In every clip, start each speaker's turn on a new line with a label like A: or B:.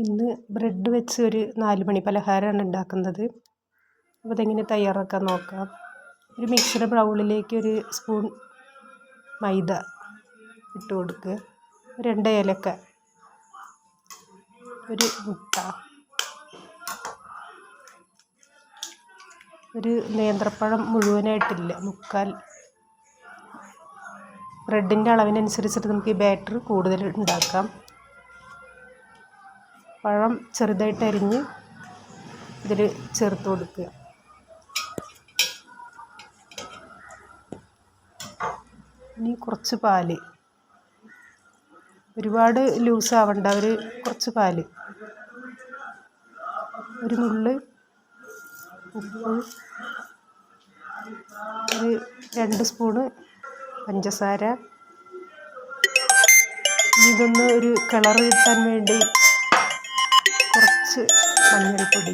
A: ഇന്ന് ബ്രെഡ് വെച്ച് ഒരു നാല് മണി പലഹാരമാണ് ഉണ്ടാക്കുന്നത്. അപ്പോൾ അതെങ്ങനെ തയ്യാറാക്കാൻ നോക്കാം. ഒരു മിക്സിയുടെ ബ്രൗണിലേക്ക് ഒരു സ്പൂൺ മൈദ ഇട്ട് കൊടുക്കുക രണ്ട് ഏലക്ക ഒരു മുട്ട ഒരു നേന്ത്രപ്പഴം മുഴുവനായിട്ടില്ല മുക്കാൽ. ബ്രെഡിന്റെ അളവിനനുസരിച്ചിട്ട് നമുക്ക് ഈ ബാറ്റർ കൂടുതൽ ഉണ്ടാക്കാം. പഴം ചെറുതായിട്ട് അരിഞ്ഞ് ഇതിൽ ചേർത്ത് കൊടുക്കുക. ഇനി കുറച്ച് പാൽ. ഒരുപാട് ലൂസ് ആവണ്ട ഒരു കുറച്ച് പാൽ. ഒരു നുള്ള് ഉപ്പ് ഒരു രണ്ട് സ്പൂണ് പഞ്ചസാര. ഇതൊന്ന് ഒരു കളർ കിട്ടാൻ വേണ്ടി കുറച്ച് മഞ്ഞൾപ്പൊടി.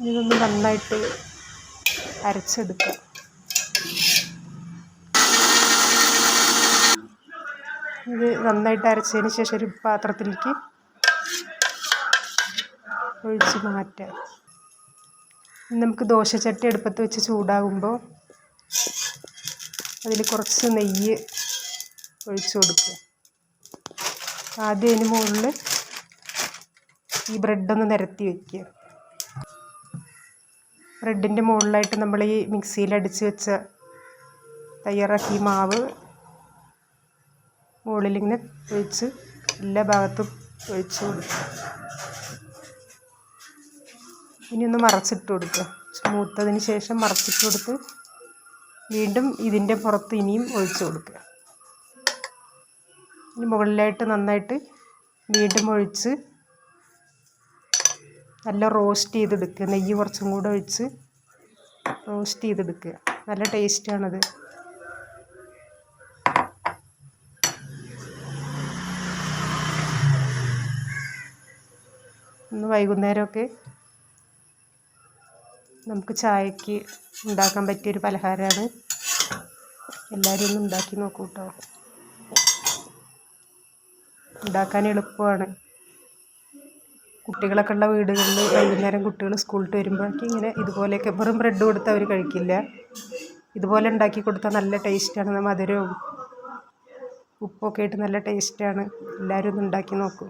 A: ഇതൊന്ന് നന്നായിട്ട് അരച്ചെടുക്കാം ഇത് നന്നായിട്ട് അരച്ചതിന് ശേഷം ഒരു പാത്രത്തിലേക്ക് ഒഴിച്ച് മാറ്റാം നമുക്ക് ദോശച്ചട്ടി അടുപ്പത്ത് വെച്ച് ചൂടാകുമ്പോൾ അതിൽ കുറച്ച് നെയ്യ് ഒഴിച്ച് കൊടുക്കുക. ആദ്യം അതിന് മുകളിൽ ഈ ബ്രെഡൊന്ന് നിരത്തി വയ്ക്കുക ബ്രെഡിന്റെ മുകളിലായിട്ട് നമ്മൾ ഈ മിക്സിയിൽ അടിച്ച് വെച്ച തയ്യാറാക്കിയ മാവ് മുകളിലിങ്ങനെ ഒഴിച്ച് എല്ലാ ഭാഗത്തും ഒഴിച്ച് കൊടുക്കുക. ഇനി ഒന്ന് മറച്ചിട്ട് കൊടുക്കുക. മൂത്തതിന് ശേഷം മറച്ചിട്ട് കൊടുത്ത് വീണ്ടും ഇതിന്റെ പുറത്ത് ഇനിയും ഒഴിച്ചു കൊടുക്കുക. ഇനി മുകളിലായിട്ട് നന്നായിട്ട് വീണ്ടും ഒഴിച്ച് നല്ല റോസ്റ്റ് ചെയ്തെടുക്കുക. നെയ്യ് കുറച്ചും കൂടെ ഒഴിച്ച് റോസ്റ്റ് ചെയ്തെടുക്കുക. നല്ല ടേസ്റ്റാണത് ഇന്ന് വൈകുന്നേരമൊക്കെ നമുക്ക് ചായക്ക് ഉണ്ടാക്കാൻ പറ്റിയൊരു പലഹാരമാണ്. എല്ലാവരും ഒന്ന് ഉണ്ടാക്കി നോക്കൂ കേട്ടോ. ഉണ്ടാക്കാൻ എളുപ്പമാണ്. കുട്ടികളൊക്കെ ഉള്ള വീടുകളിൽ വൈകുന്നേരം കുട്ടികൾ സ്കൂളിൽ വിട്ട് വരുമ്പോഴേക്കും ഇങ്ങനെ ഇതുപോലെയൊക്കെ വെറും ബ്രെഡ് കൊടുത്ത് അവർ കഴിക്കില്ല. ഇതുപോലെ ഉണ്ടാക്കി കൊടുത്താൽ നല്ല ടേസ്റ്റാണ് മധുരവും ഉപ്പൊക്കെ ആയിട്ട് നല്ല ടേസ്റ്റാണ് എല്ലാവരും ഒന്ന് ഉണ്ടാക്കി നോക്കൂ.